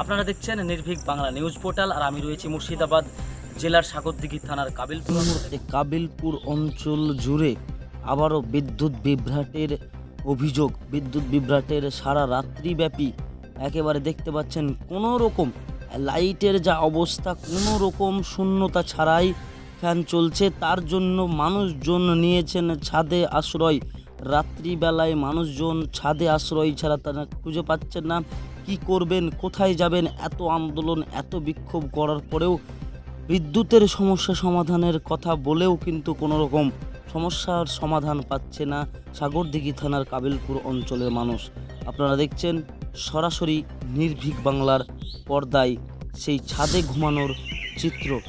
আপনারা দেখছেন Nirbhik Bangla news portal আর আমি রয়েছি মুর্শিদাবাদ জেলার সাগরদিঘি থানার কাবিলপুর কাবিলপুর অঞ্চল জুড়ে আবারও বিদ্যুৎ বিভ্রাটের অভিযোগ। বিদ্যুৎ বিভ্রাটের সারা রাত্রিব্যাপী একেবারে দেখতে পাচ্ছেন কোনো রকম লাইটের যা অবস্থা কোনো রকম শূন্যতা ছাড়াই ফ্যান চলছে। তার জন্য মানুষজন নিয়েছেন ছাদে আশ্রয়। রাত্রিবেলায় মানুষজন ছাদে আশ্রয় ছাড়া তারা খুঁজে পাচ্ছেন না। কি করবেন? কোথায় যাবেন? এত আন্দোলন, এত বিক্ষোভ করার পরেও বিদ্যুতের সমস্যা সমাধানের কথা বলেও কিন্তু কোনো রকম সমস্যার সমাধান পাচ্ছে না সাগরদিঘি থানার কাবিলপুর অঞ্চলের মানুষ। আপনারা দেখছেন সরাসরি নির্ভীক বাংলার পর্দায় সেই ছাদে ঘুমানোর চিত্র।